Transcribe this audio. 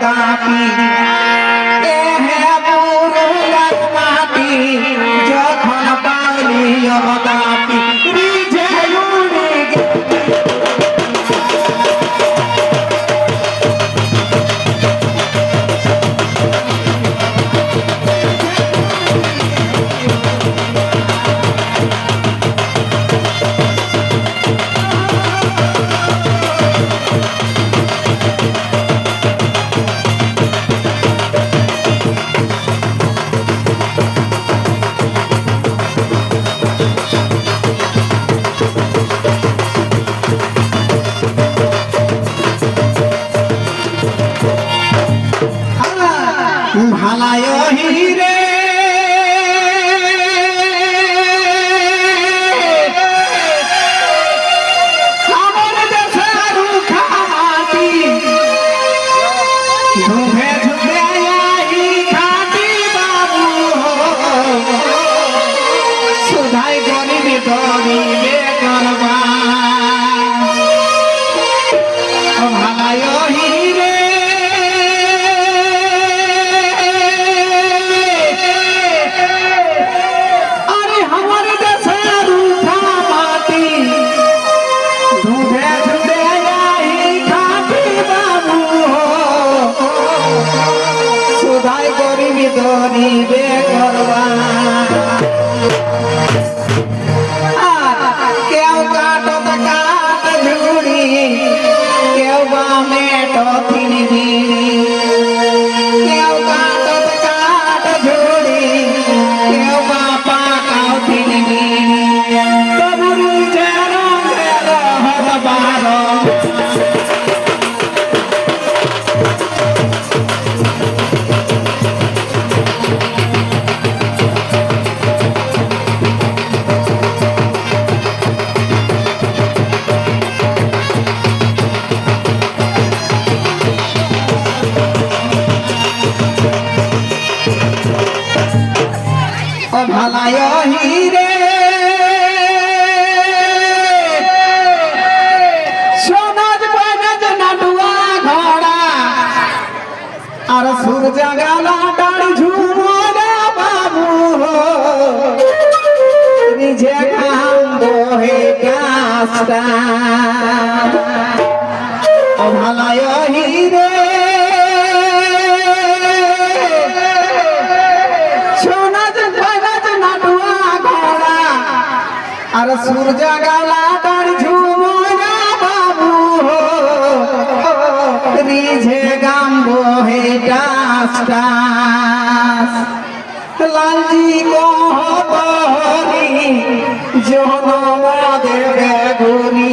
काफ़ी ভালায় হিরে। ধুমে ধুমে ગરીબે કરવા ভালায় হিরে। সোনাজ বনজ নাটুয়া ঘোড়া। আর সূর্য গালা ডাড়ি ঝুমরা বাবু। নিজে কাম বহে গাছটা ও আর সূর্য গালা তার ঝুমরা বাবু রিঝে গাম্বো হে ডাস ডাস। লালজি কহরি জনম দেবে ঘুরি